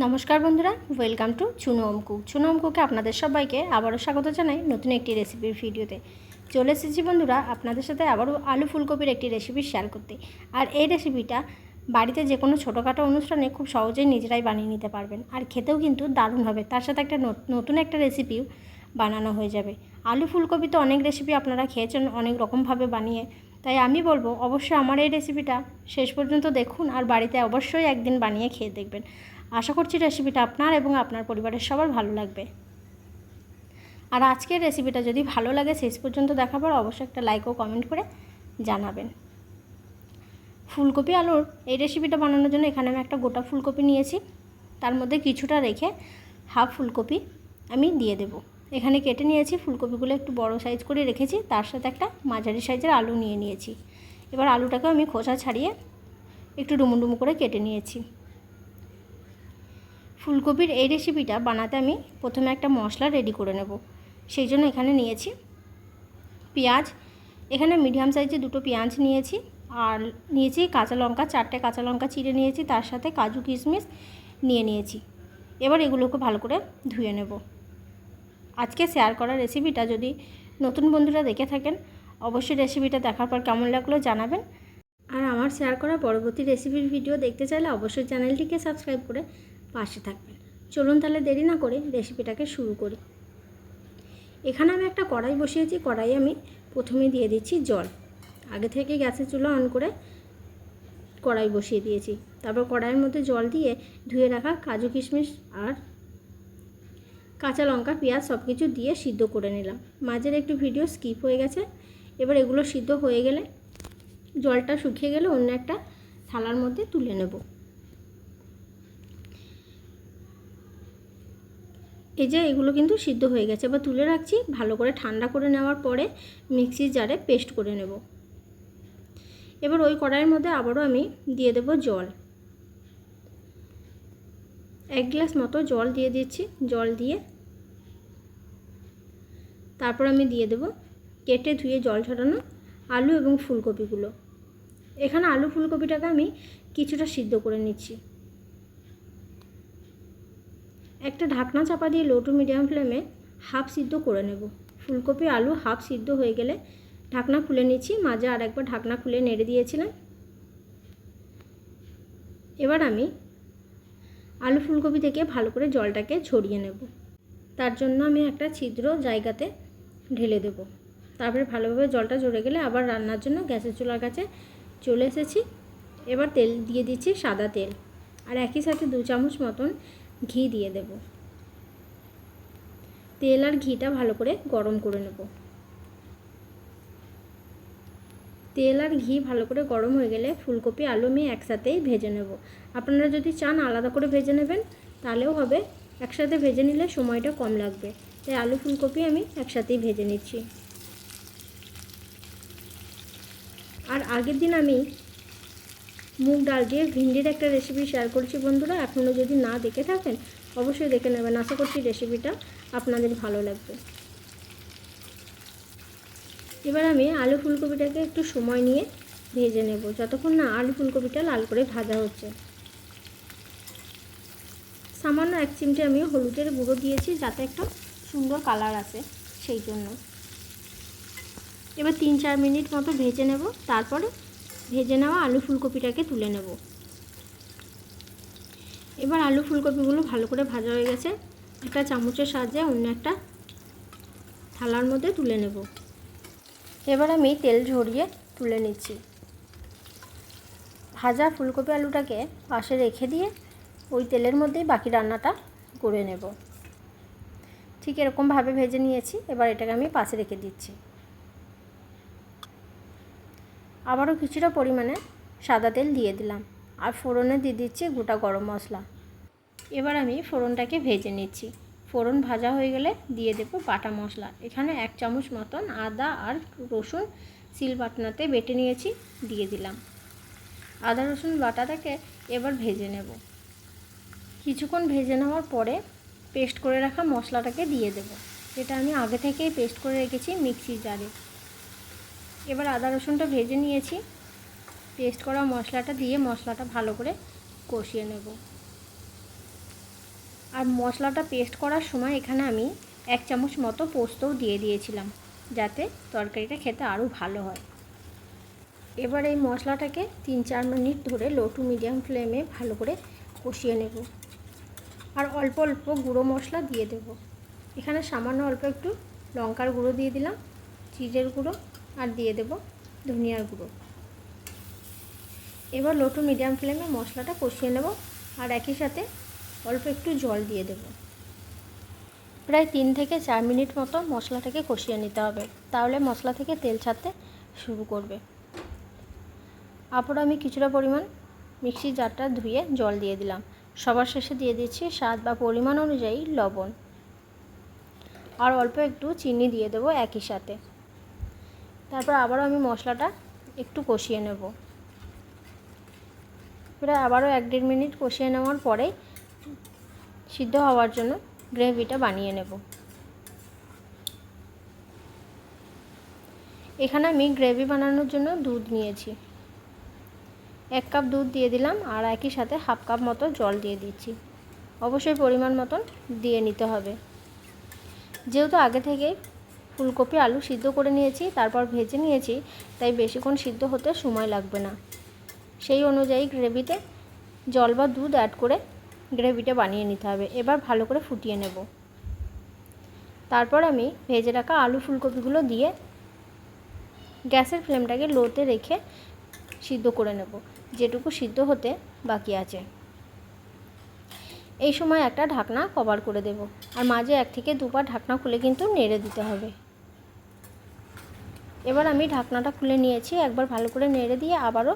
নমস্কার বন্ধুরা welcome to চুনো অমকু চুনো অমকুকে আপনাদের সবাইকে আবারও স্বাগত জানাই নতুন একটি রেসিপির ভিডিওতে। চলে এসেছি বন্ধুরা আপনাদের সাথে আবারও আলু ফুলকপির একটি রেসিপি শেয়ার করতে। আর এই রেসিপিটা বাড়িতে যে কোনো ছোটোখাটো অনুষ্ঠানে খুব সহজেই নিজেরাই বানিয়ে নিতে পারবেন। আর খেতেও কিন্তু দারুণ হবে। তার সাথে একটা নত- নতুন একটা রেসিপিও বানানো হয়ে যাবে। আলু ফুলকপি তো অনেক রেসিপি আপনারা খেয়েছেন, অনেক রকমভাবে বানিয়ে। তাই আমি বলব, অবশ্যই আমার এই রেসিপিটা শেষ পর্যন্ত দেখুন। আর বাড়িতে অবশ্যই একদিন বানিয়ে খেয়ে দেখবেন। আশা করছি রেসিপিটা আপনার এবং আপনার পরিবারের সবার ভালো লাগবে। আর আজকের রেসিপিটা যদি ভালো লাগে, শেষ পর্যন্ত দেখার পর অবশ্যই একটা লাইক ও কমেন্ট করে জানাবেন। ফুলকপি আলুর এই রেসিপিটা বানানোর জন্য এখানে আমি একটা গোটা ফুলকপি নিয়েছি। তার মধ্যে কিছুটা রেখে হাফ ফুলকপি আমি দিয়ে দেব। এখানে কেটে নিয়েছি, ফুলকপিগুলো একটু বড় সাইজ করে রেখেছি। তার সাথে একটা মাঝারি সাইজের আলু নিয়ে নিয়েছি। এবার আলুটাকে আমি খোসা ছাড়িয়ে একটু ডুমু ডুমু করে কেটে নিয়েছি। ফুলকপির এই রেসিপিটা বানাতে আমি প্রথমে একটা মশলা রেডি করে নেব। সেই জন্য এখানে নিয়েছি পেঁয়াজ। এখানে মিডিয়াম সাইজে দুটো পেঁয়াজ নিয়েছি আর নিয়েছি কাঁচা লঙ্কা, চারটে কাঁচা লঙ্কা চিড়ে নিয়েছি, তার সাথে কাজু কিশমিশ নিয়ে নিয়েছি। এবার এগুলোকে ভালো করে ধুয়ে নেব। আজকে শেয়ার করা রেসিপিটা যদি নতুন বন্ধুরা দেখে থাকেন, অবশ্যই রেসিপিটা দেখার পর কেমন লাগল জানাবেন। আর আমার শেয়ার করা পরবর্তী রেসিপির ভিডিও দেখতে চাইলে অবশ্যই চ্যানেলটিকে সাবস্ক্রাইব করে পাশে থাকবেন চলুন তাহলে দেরি না করে রেসিপিটাকে শুরু করি। এখানে আমি একটা কড়াই বসিয়েছি কড়াই আমি প্রথমে দিয়ে দিচ্ছি জল। আগে থেকে গ্যাসের চুলা অন করে কড়াই বসিয়ে দিয়েছি। তারপর কড়াইয়ের মধ্যে জল দিয়ে ধুয়ে রাখা কাজু কিশমিশ আর কাঁচা লঙ্কা, পেঁয়াজ সব কিছু দিয়ে সিদ্ধ করে নিলাম। মাঝের একটু ভিডিও স্কিপ হয়ে গেছে। এবার এগুলো সিদ্ধ হয়ে গেলে জলটা শুকিয়ে গেলে অন্য একটা থালার মধ্যে তুলে নেব। এই যে এগুলো কিন্তু সিদ্ধ হয়ে গেছে। এবার তুলে রাখছি, ভালো করে ঠান্ডা করে নেওয়ার পরে মিক্সির জারে পেস্ট করে নেব। এবার ওই কড়াইয়ের মধ্যে আবারও আমি দিয়ে দেব জল। এক গ্লাস মতো জল দিয়ে দিচ্ছি, জল দিয়ে। তারপর আমি দিয়ে দেব কেটে ধুয়ে জল ছড়ানো আলু এবং ফুলকপিগুলো। এখানে আলু ফুলকপিটাকে আমি কিছুটা সিদ্ধ করে নিচ্ছি। একটা ঢাকনা চাপা দিয়ে লো টু মিডিয়াম ফ্লেমে হাফ সিদ্ধ করে নেব। ফুলকপি, আলু হাফ সিদ্ধ হয়ে গেলে ঢাকনা খুলে নিচ্ছি। মাঝে আর একবার ঢাকনা খুলে নেড়ে দিয়েছিলাম। এবার আমি আলু ফুলকপি থেকে ভালো করে জলটাকে ঝরিয়ে নেব। তার জন্য আমি একটা ছিদ্র জায়গাতে ঢেলে দেব। তারপরে ভালোভাবে জলটা ঝরে গেলে আবার রান্নার জন্য গ্যাসের চুলার কাছে চলে এসেছি। এবার তেল দিয়ে দিচ্ছি সাদা তেল। আর একই সাথে দু চামচ মতন ঘি দিয়ে দেব। তেল আর ঘিটা ভালো করে গরম করে নেব। তেল আর ঘি ভালো করে গরম হয়ে গেলে ফুলকপি, আলু আমি একসাথেই ভেজে নেব। আপনারা যদি চান আলাদা করে ভেজে নেবেন, তাহলেও হবে। একসাথে ভেজে নিলে সময়টা কম লাগবে। তাই আলু, ফুলকপি আমি একসাথেই ভেজে নিচ্ছি। আর আগের দিন আমি মুগ ডাল দিয়ে ভিন্ডির একটা রেসিপি শেয়ার করছি বন্ধুরা। এখনও যদি না দেখে থাকেন, অবশ্যই দেখে নেবেন। আশা করছি রেসিপিটা আপনাদের ভালো লাগবে। এবার আমি আলু ফুলকপিটাকে একটু সময় নিয়ে ভেজে নেব। যতক্ষণ না আলু ফুলকপিটা লাল করে ভাজা হচ্ছে। সামান্য এক চিমটে আমি হলুদের গুঁড়ো দিয়েছি, যাতে একটা সুন্দর কালার আসে সেই জন্য। এবার তিন চার মিনিট মতো ভেজে নেব। তারপরে ভেজে নেওয়া আলু ফুলকপিটাকে তুলে নেব। এবার আলু ফুলকপিগুলো ভালো করে ভাজা হয়ে গেছে। একটা চামচের সাহায্যে অন্য একটা থালার মধ্যে তুলে নেব। এবার আমি তেল ঝরিয়ে তুলে নিচ্ছি। ভাজা ফুলকপি আলুটাকে পাশে রেখে দিয়ে ওই তেলের মধ্যেই বাকি রান্নাটা করে নেব। ঠিক এরকমভাবে ভেজে নিয়েছি। এবার এটাকে আমি পাশে রেখে দিচ্ছি। আবারও কিছুটা পরিমাণে সাদা তেল দিয়ে দিলাম। আর ফোড়নে দিয়ে দিচ্ছি গোটা গরম মশলা। এবার আমি ফোড়নটাকে ভেজে নিচ্ছি। ফোড়ন ভাজা হয়ে গেলে দিয়ে দেব বাটা মশলা। এখানে এক চামচ মতন আদা আর রসুন শিল বাটনাতে বেটে নিয়েছি, দিয়ে দিলাম। আদা রসুন বাটাটাকে এবার ভেজে নেব। কিছুক্ষণ ভেজে নেওয়ার পরে পেস্ট করে রাখা মশলাটাকে দিয়ে দেব। এটা আমি আগে থেকেই পেস্ট করে রেখেছি মিক্সির জারে। এবার আদা রসুনটা ভেজে নিয়েছি। পেস্ট করা মশলাটা দিয়ে মশলাটা ভালো করে কষিয়ে নেব। আর মশলাটা পেস্ট করার সময় এখানে আমি এক চামচ মতো পোস্তও দিয়ে দিয়েছিলাম, যাতে তরকারিটা খেতে আরও ভালো হয়। এবার এই মশলাটাকে তিন চার মিনিট ধরে লো টু মিডিয়াম ফ্লেমে ভালো করে কষিয়ে নেব। আর অল্প অল্প গুঁড়ো মশলা দিয়ে দেব। এখানে সামান্য অল্প একটু লঙ্কার গুঁড়ো দিয়ে দিলাম চিজের গুঁড়ো আর দিয়ে দেব ধনিয়ার গুঁড়ো। এবার লো মিডিয়াম ফ্লেমে মশলাটা কষিয়ে নেব আর একই সাথে অল্প একটু জল দিয়ে দেব। প্রায় তিন থেকে চার মিনিট মতো মশলাটাকে কষিয়ে নিতে হবে, তাহলে মশলা থেকে তেল ছাড়তে শুরু করবে। আবার আমি কিছুটা পরিমাণ মিক্সি জারটা ধুয়ে জল দিয়ে দিলাম। সবার শেষে দিয়ে দিচ্ছি স্বাদ বা পরিমাণ অনুযায়ী লবণ। আর অল্প একটু চিনি দিয়ে দেবো একই সাথে। তারপর আবারও আমি মশলাটা একটু কষিয়ে নেব। প্রায় আবারও এক দেড় মিনিট কষিয়ে নেওয়ার পরে সিদ্ধ হওয়ার জন্য গ্রেভিটা বানিয়ে নেব। এখানে আমি গ্রেভি বানানোর জন্য দুধ নিয়েছি। এক কাপ দুধ দিয়ে দিলাম আর একই সাথে হাফ কাপ মতো জল দিয়ে দিচ্ছি। অবশ্যই পরিমাণ মতন দিয়ে নিতে হবে। যেহেতু আগে থেকে ফুলকপি, আলু সিদ্ধ করে নিয়েছি, তারপর ভেজে নিয়েছি, তাই বেশিক্ষণ সিদ্ধ হতে সময় লাগবে না। সেই অনুযায়ী গ্রেভিতে জল বা দুধ অ্যাড করে গ্রেভিটা বানিয়ে নিতে হবে। এবার ভালো করে ফুটিয়ে নেব। তারপর আমি ভেজে রাখা আলু ফুলকপিগুলো দিয়ে গ্যাসের ফ্লেমটাকে লোতে রেখে সিদ্ধ করে নেব, যেটুকু সিদ্ধ হতে বাকি আছে। এই সময় একটা ঢাকনা কভার করে দেব, আর মাঝে এক থেকে দুবার ঢাকনা খুলে কিন্তু নেড়ে দিতে হবে। এবার আমি ঢাকনাটা খুলে নিয়েছি, একবার ভালো করে নেড়ে দিয়ে আবারও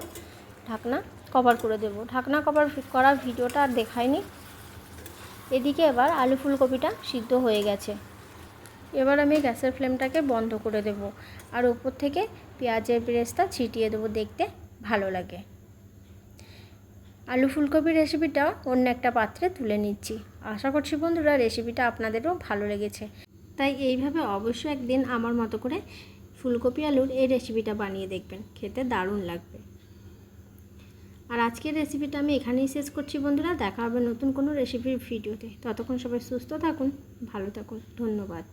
ঢাকনা কভার করে দেব। ঢাকনা কভার করা ভিডিওটা আর দেখায়নি এদিকে এবার আলু ফুলকপিটা সিদ্ধ হয়ে গেছে। এবার আমি গ্যাসের ফ্লেমটাকে বন্ধ করে দেব আর উপর থেকে পেঁয়াজের পেরেস্তা ছিটিয়ে দেবো দেখতে ভালো লাগে। আলু ফুলকপির রেসিপিটা অন্য একটা পাত্রে তুলে নিচ্ছি। আশা করছি বন্ধুরা রেসিপিটা আপনাদেরও ভালো লেগেছে। তাই এইভাবে অবশ্যই একদিন আমার মতো করে ফুলকপি আলুর এই রেসিপিটা বানিয়ে দেখবেন। খেতে দারুণ লাগবে। আর আজকের রেসিপিটা আমি এখানেই শেষ করছি বন্ধুরা। দেখা হবে নতুন কোনো রেসিপির ভিডিওতে ততক্ষণ সবাই সুস্থ থাকুন, ভালো থাকুন। ধন্যবাদ।